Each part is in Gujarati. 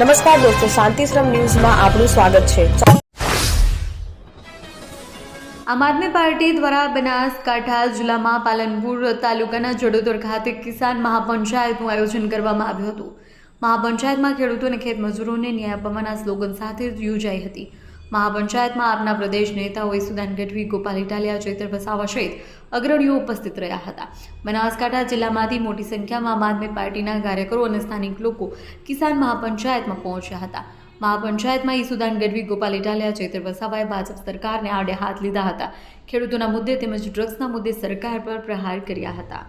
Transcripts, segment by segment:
નમસ્કાર દોસ્તો, શાંતિશ્રમ ન્યૂઝમાં આપનું સ્વાગત છે. આમ આદમી પાર્ટી દ્વારા બનાસકાંઠા જિલ્લામાં પાલનપુર તાલુકાના જડોદર ખાતે કિસાન મહાપંચાયતનું આયોજન કરવામાં આવ્યું હતું. મહાપંચાયતમાં ખેડૂતો અને ખેત ન્યાય અપાવવાના સ્લોગન સાથે યોજાઈ હતી. મહાપંચાયતમાં આપના પ્રદેશ નેતાઓએ સુદાન ગઢવી, ગોપાલ ઇટાલિયા, ચૈત્ર વસાવા સહિત અગ્રણીઓ ઉપસ્થિત રહ્યા હતા. બનાસકાંઠા જિલ્લામાંથી મોટી સંખ્યામાં આમ આદમી પાર્ટીના કાર્યકરો અને સ્થાનિક લોકો કિસાન મહાપંચાયતમાં પહોંચ્યા હતા. મહાપંચાયતમાં ઈસુદાન ગઢવી, ગોપાલ ઇટાલિયા, ચૈત્ર વસાવાએ ભાજપ સરકારને આડે હાથ લીધા હતા. ખેડૂતોના મુદ્દે તેમજ ડ્રગ્સના મુદ્દે સરકાર પર પ્રહાર કર્યા હતા.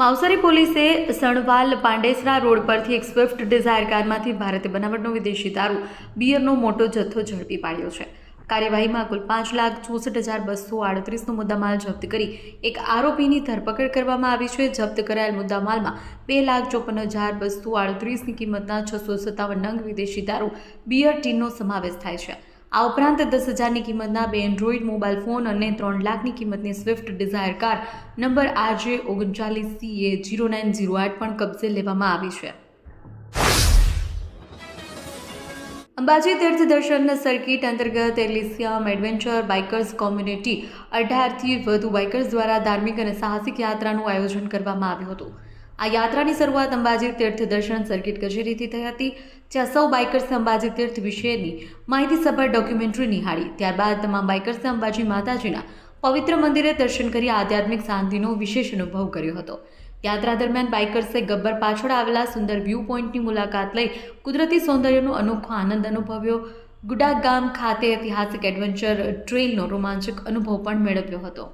માવસરી પોલીસે સણવાલ પાંડેસરા રોડ પરથી એક સ્વિફ્ટ ડિઝાયર કારમાંથી ભારતીય બનાવટનો વિદેશી દારૂ, બિયરનો મોટો જથ્થો ઝડપી પાડ્યો છે. કાર્યવાહીમાં કુલ પાંચ લાખ ચોસઠ હજાર બસો આડત્રીસનો મુદ્દામાલ જપ્ત કરી એક આરોપીની ધરપકડ કરવામાં આવી છે. જપ્ત કરાયેલ મુદ્દામાલમાં બે લાખ ચોપન હજાર બસો આડત્રીસની કિંમતના છસો સત્તાવન નંગ વિદેશી દારૂ, બિયર ટીનનો સમાવેશ થાય છે. આ ઉપરાંત દસ હજારની કિંમતના બે એન્ડ્રોઈડ મોબાઈલ ફોન અને ત્રણ લાખની કિંમતની Swift Dzire car number RJ ઓગણચાલીસ સીએ જીરો નાઇન જીરો આઠ પણ કબજે લેવામાં આવી છે. અંબાજી તીર્થ દર્શન સર્કિટ અંતર્ગત એલિસિયમ એડવેન્ચર બાઇકર્સ કોમ્યુનિટી અઢારથી વધુ બાઇકર્સ દ્વારા ધાર્મિક અને સાહસિક યાત્રાનું આયોજન કરવામાં આવ્યું હતું. આ યાત્રાની શરૂઆત અંબાજી તીર્થ દર્શન સર્કિટ કચેરીથી થઈ હતી, જ્યાં સૌ બાઇકર્સ અંબાજી તીર્થ વિશેની માહિતીસભર ડોક્યુમેન્ટરી નિહાળી. ત્યારબાદ તમામ બાઇકર્સે અંબાજી માતાજીના પવિત્ર મંદિરે દર્શન કરી આધ્યાત્મિક શાંતિનો વિશેષ અનુભવ કર્યો હતો. યાત્રા દરમિયાન બાઇકર્સે ગબ્બર પાછળ આવેલા સુંદર વ્યૂ પોઈન્ટની મુલાકાત લઈ કુદરતી સૌંદર્યનો અનોખો આનંદ અનુભવ્યો. ગુડા ગામ ખાતે ઐતિહાસિક એડવેન્ચર ટ્રેલનો રોમાંચક અનુભવ પણ મેળવ્યો હતો.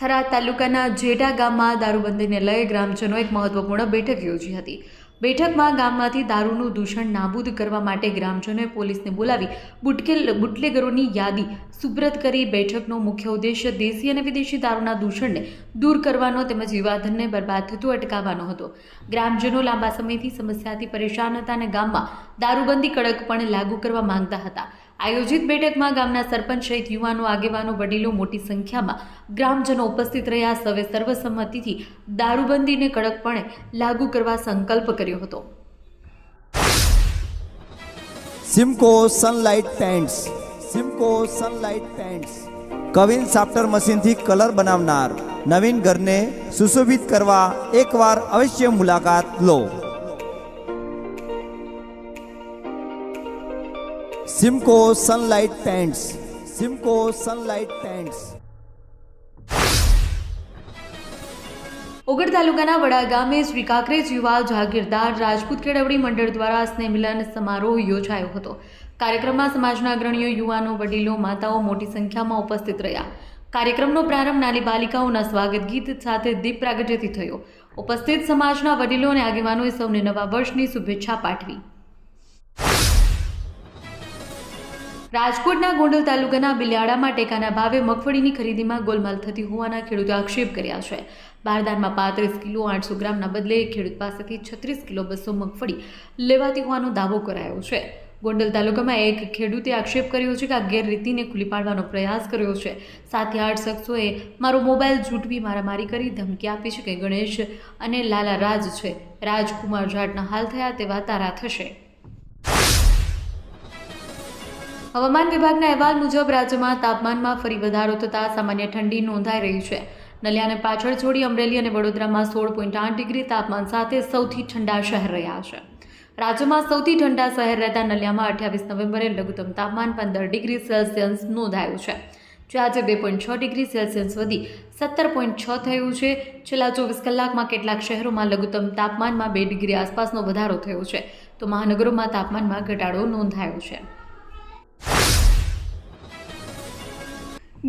થરાદ તાલુકાના જેડા ગામમાં દારૂબંધીને લઈ ગ્રામજનો એક મહત્વપૂર્ણ બેઠક યોજી હતી. બેઠકમાં ગામમાંથી દારૂનું દૂષણ નાબૂદ કરવા માટે ગ્રામજનોએ પોલીસને બોલાવી બુટકેલ, બુટલેગરોની યાદી સુપ્રત કરી. બેઠકનો મુખ્ય ઉદ્દેશ્ય દેશી અને વિદેશી દારૂના દૂષણને દૂર કરવાનો તેમજ વિવાદનને બરબાદ થતું અટકાવવાનો હતો. ગ્રામજનો લાંબા સમયથી સમસ્યાથી પરેશાન હતા અને ગામમાં દારૂબંધી કડકપણે લાગુ કરવા માંગતા હતા. આયોજિત બેઠકમાં ગામના સરપંચ સહિત યુવાનો, આગેવાનો, વડીલો મોટી સંખ્યામાં ગ્રામજનો ઉપસ્થિત રહ્યા. સવે સર્વસંમતિથી દારૂબંધીને કડકપણે લાગુ કરવા સંકલ્પ કર્યો હતો. Simco sunlight paints Simco sunlight paints queen સાફ્ટર મશીનથી કલર બનાવનાર નવીન ઘરને સુશોભિત કરવા એકવાર અવશ્ય મુલાકાત લો. Simco sunlight paints Simco sunlight paints ઓગળ તાલુકાના વડા ગામે શ્રી કાંકરેજ યુવા જાગીરદાર રાજપૂત કેળવણી મંડળ દ્વારા સ્નેહમિલન સમારોહ યોજાયો હતો. કાર્યક્રમમાં સમાજના અગ્રણીઓ, યુવાનો, વડીલો, માતાઓ મોટી સંખ્યામાં ઉપસ્થિત રહ્યા. કાર્યક્રમનો પ્રારંભ નાની બાલિકાઓના સ્વાગત ગીત સાથે દીપ પ્રાગટ્યથી થયો. ઉપસ્થિત સમાજના વડીલો અને આગેવાનોએ સૌને નવા વર્ષની શુભેચ્છા પાઠવી. રાજકોટના ગોંડલ તાલુકાના બિલાડામાં ટેકાના ભાવે મગફળીની ખરીદીમાં ગોલમાલ થતી હોવાના ખેડૂતો આક્ષેપ કર્યા છે. બારદાનમાં પાંત્રીસ કિલો આઠસો ગ્રામના બદલે ખેડૂત પાસેથી છત્રીસ કિલો બસો મગફળી લેવાતી હોવાનો દાવો કરાયો છે. ગોંડલ તાલુકામાં એક ખેડૂતે આક્ષેપ કર્યો છે કે આ ગેરરીતિને ખુલ્લી પાડવાનો પ્રયાસ કર્યો છે. સાથે આઠ શખ્સોએ મારો મોબાઈલ જૂટવી મારામારી કરી ધમકી આપી છે કે ગણેશ અને લાલા રાજ છે. રાજકુમાર જાટના હાલ થયા તેવા તારા થશે. હવામાન વિભાગના અહેવાલ મુજબ રાજ્યમાં તાપમાનમાં ફરી વધારો થતાં સામાન્ય ઠંડી નોંધાઈ રહી છે. નલિયાને પાછળ છોડી અમરેલી અને વડોદરામાં સોળ પોઈન્ટ આઠ ડિગ્રી તાપમાન સાથે સૌથી ઠંડા શહેર રહ્યા છે. રાજ્યમાં સૌથી ઠંડા શહેર રહેતા નલિયામાં અઠ્યાવીસ નવેમ્બરે લઘુત્તમ તાપમાન પંદર ડિગ્રી સેલ્સિયસ નોંધાયું છે. જે આજે બે પોઈન્ટ છ ડિગ્રી સેલ્સિયસ વધી સત્તર પોઈન્ટ છ થયું છે. છેલ્લા ચોવીસ કલાકમાં કેટલાક શહેરોમાં લઘુત્તમ તાપમાનમાં બે ડિગ્રી આસપાસનો વધારો થયો છે. તો મહાનગરોમાં તાપમાનમાં ઘટાડો નોંધાયો છે.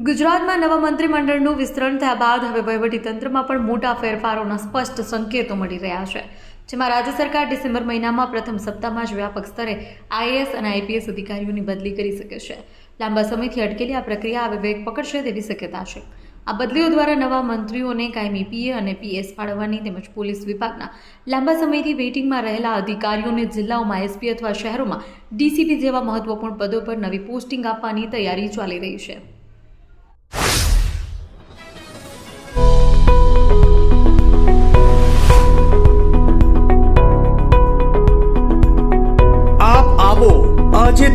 ગુજરાતમાં નવા મંત્રીમંડળનું વિસ્તરણ થયા બાદ હવે વહીવટીતંત્રમાં પણ મોટા ફેરફારોના સ્પષ્ટ સંકેતો મળી રહ્યા છે. જેમાં રાજ્ય સરકાર ડિસેમ્બર મહિનામાં પ્રથમ સપ્તાહમાં જ વ્યાપક સ્તરે આઈએએસ અને આઈપીએસ અધિકારીઓની બદલી કરી શકે છે. લાંબા સમયથી અટકેલી આ પ્રક્રિયા હવે વેગ પકડશે તેવી શક્યતા છે. આ બદલીઓ દ્વારા નવા મંત્રીઓને કાયમી પીએ અને પીએસ ફાળવવાની તેમજ પોલીસ વિભાગના લાંબા સમયથી વેઇટિંગમાં રહેલા અધિકારીઓને જિલ્લાઓમાં એસપી અથવા શહેરોમાં ડીસીપી જેવા મહત્વપૂર્ણ પદો પર નવી પોસ્ટિંગ આપવાની તૈયારી ચાલી રહી છે.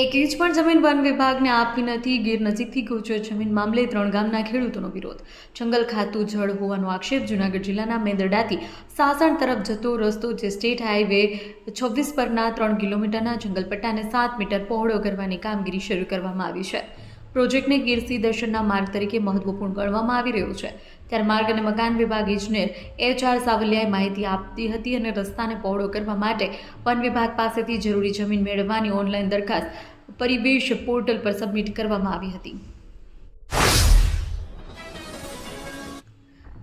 એક ઇંચ પણ જમીન વન વિભાગને આપી નથી. ગીર નજીકથી ગોચર જમીન મામલે ત્રણ ગામના ખેડૂતોનો વિરોધ. જંગલ ખાતું જળ હોવાનો આક્ષેપ જૂનાગઢ જિલ્લાના મેંદરડાથી સાસણ તરફ જતો રસ્તો જે સ્ટેટ હાઈવે છવ્વીસ પરના ત્રણ કિલોમીટરના જંગલપટ્ટાને સાત મીટર પહોળો કરવાની કામગીરી શરૂ કરવામાં આવી છે. પ્રોજેક્ટને ગીરસી દર્શનના માર્ગ તરીકે મહત્વપૂર્ણ ગણવામાં આવી રહ્યો છે. ત્યારે માર્ગ અને મકાન વિભાગ ઇજનેર એચ આર સાવલિયાએ માહિતી આપતી હતી અને રસ્તાને પહોળો કરવા માટે વન વિભાગ પાસેથી જરૂરી જમીન મેળવવાની ઓનલાઈન દરખાસ્ત પરિવેશ પોર્ટલ પર સબમિટ કરવામાં આવી હતી.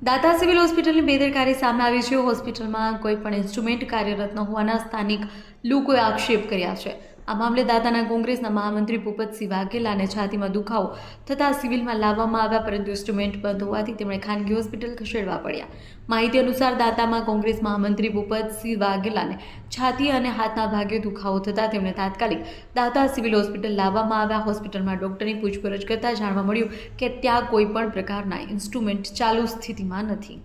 દાતા સિવિલ હોસ્પિટલની બેદરકારી સામે આવી છે. હોસ્પિટલમાં કોઈ પણ ઇન્સ્ટ્રુમેન્ટ કાર્યરત ન હોવાના સ્થાનિક લોકોએ આક્ષેપ કર્યા છે. આ મામલે દાતાના કોંગ્રેસના મહામંત્રી ભૂપતસિંહ વાઘેલાને છાતીમાં દુખાવો થતાં સિવિલમાં લાવવામાં આવ્યા પરંતુ ઇન્સ્ટ્રુમેન્ટ બંધ હોવાથી તેમણે ખાનગી હોસ્પિટલ ખસેડવા પડ્યા. માહિતી અનુસાર દાતામાં કોંગ્રેસ મહામંત્રી ભૂપતસિંહ વાઘેલાને છાતી અને હાથના ભાગે દુખાવો થતાં તેમણે તાત્કાલિક દાતા સિવિલ હોસ્પિટલ લાવવામાં આવ્યા. હોસ્પિટલમાં ડોક્ટરની પૂછપરછ કરતાં જાણવા મળ્યું કે ત્યાં કોઈ પણ પ્રકારના ઇન્સ્ટ્રુમેન્ટ ચાલુ સ્થિતિમાં નથી.